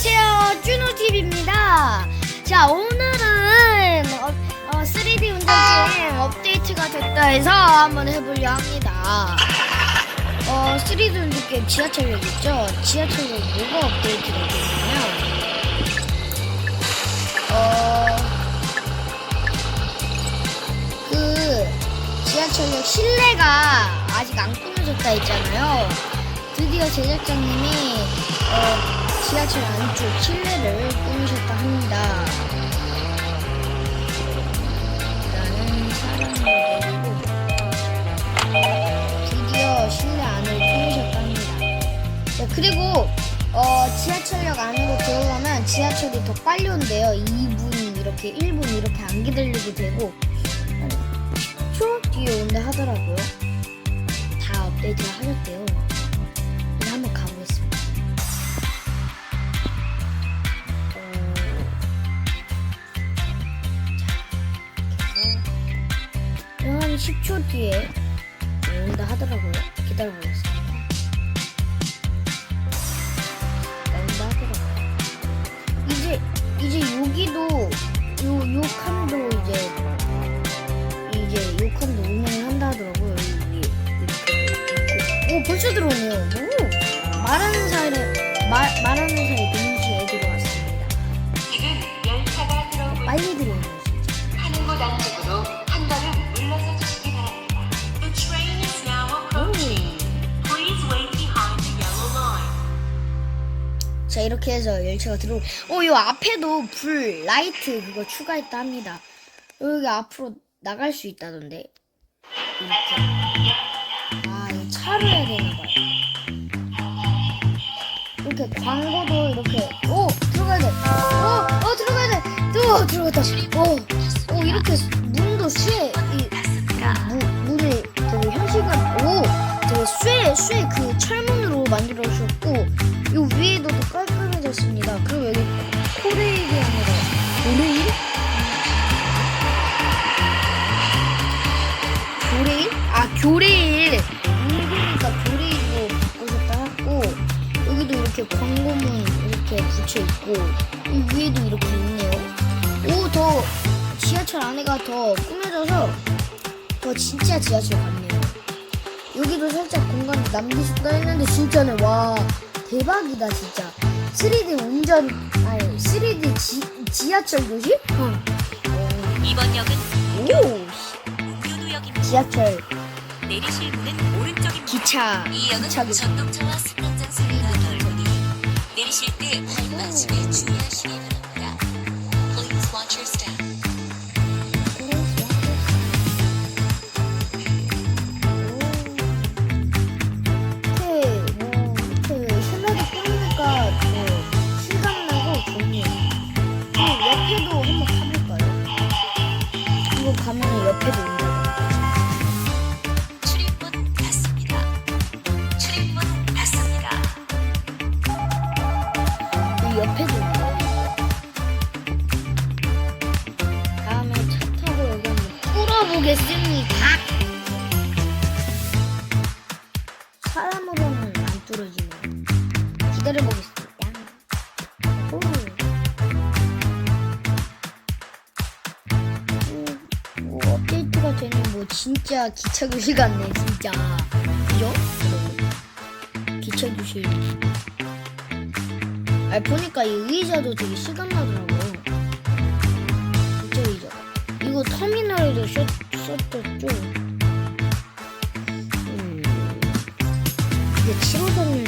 안녕하세요. 준호TV입니다. 자 오늘은 어, 어, 3D 운전게임 업데이트가 됐다 해서 한번 해보려 합니다. 어 3D 운전게임 지하철역 있죠? 지하철역 뭐가 업데이트가 됐냐면 어그 지하철역 실내가 아직 안 꾸며졌다 했잖아요. 드디어 제작자님이 어, 지하철 안쪽 실내를 꾸미셨다 합니다. 나는 사랑을 내리고 드디어 실내 안을 꾸미셨다 합니다. 자, 그리고 어, 지하철역 안으로 들어가면 지하철이 더 빨리 온대요. 2분 이렇게 1분 이렇게 안 기다려도 되고 10초 뒤에 온다 하더라고요. 기다려보겠습니다. 온다 하더라고요. 이제 이제 여기도 요, 요 칸도 이제 이제 요 칸도 운영을 한다 하더라고요. 여기 이렇게 있고. 오 벌써 들어오네요. 오 말하는 사이에 말 말하는 사이에 자 이렇게 해서 열차가 들어오. 어요 앞에도 불 라이트 그거 추가했다 합니다. 여기 앞으로 나갈 수 있다던데. 이렇게. 아 이거 차로 해야 되나 봐요. 이렇게 광고도 이렇게 오 들어가야 돼. 오어 들어가야 돼. 또 들어갔다. 오오 이렇게 문도 교레일 읽으니까 교레일로 바꾸셨다 하고 여기도 이렇게 광고문 이렇게 붙여 있고 이 위에도 이렇게 있네요. 오 더 지하철 안에가 더 꾸며져서 더 진짜 지하철 같네요. 여기도 살짝 공간 남기셨다 했는데 진짜네 와 대박이다 진짜 3D 운전 아니 3D 지, 지하철 도시? 응. 이번 역은 오. 지하철 내리실 문은 오른쪽입니다. 기차 이 역은 전동차와 승강장 사이가 넓으니 내리실 때발 빠짐에 사람으로는 안 뚫어지네요. 기다려보겠습니다. 오. 오, 뭐 업데이트가 되는 뭐 진짜 기차 교실 같네 진짜. 그죠? 기차 교실. 아 보니까 이 의자도 되게 실감나더라고요. 진짜 의자. 이거 터미널에도 썼, 썼었죠. 이게 7호선 열차